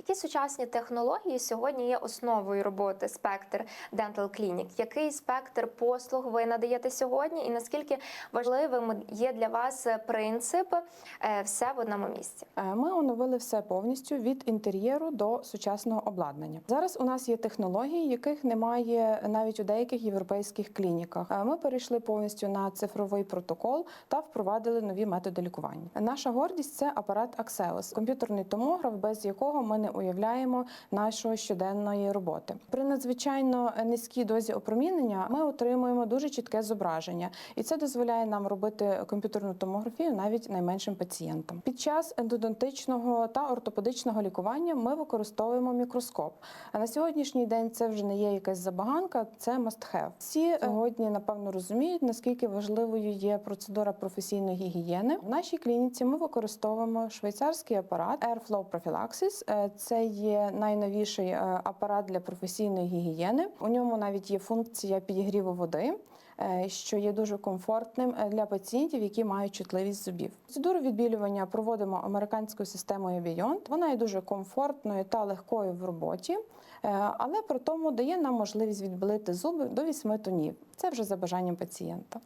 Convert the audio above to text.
Які сучасні технології сьогодні є основою роботи спектр Dental Clinic? Який спектр послуг ви надаєте сьогодні, і наскільки важливим є для вас принцип е, все в одному місці? Е, Ми оновили все повністю від інтер'єру до сучасного обладнання. Зараз у нас є технології, яких немає навіть у деяких європейських клініках. Е, Ми перейшли повністю на цифровий протокол та впровадили нові методи лікування. Наша гордість це апарат Axeos, комп'ютерний томограф, без якого ми не уявляємо нашої щоденної роботи. При надзвичайно низькій дозі опромінення ми отримуємо дуже чітке зображення, і це дозволяє нам робити комп'ютерну томографію навіть найменшим пацієнтам. Під час ендодонтичного та ортопедичного лікування ми використовуємо мікроскоп. А на сьогоднішній день це вже не є якась забаганка, це must have. Всі сьогодні напевно розуміють, наскільки важливою є процедура професійної гігієни. В нашій клініці ми використовуємо швейцарський апарат Airflow Prophylaxis. Це є найновіший е, апарат для професійної гігієни. У ньому навіть є функція підігріву води. е, Що є дуже комфортним е, для пацієнтів, які мають чутливість зубів. Процедуру відбілювання проводимо американською системою Beyond. Вона є дуже комфортною та легкою в роботі, але при тому дає нам можливість відбілити зуби до 8 тонів. Це вже за бажанням пацієнта.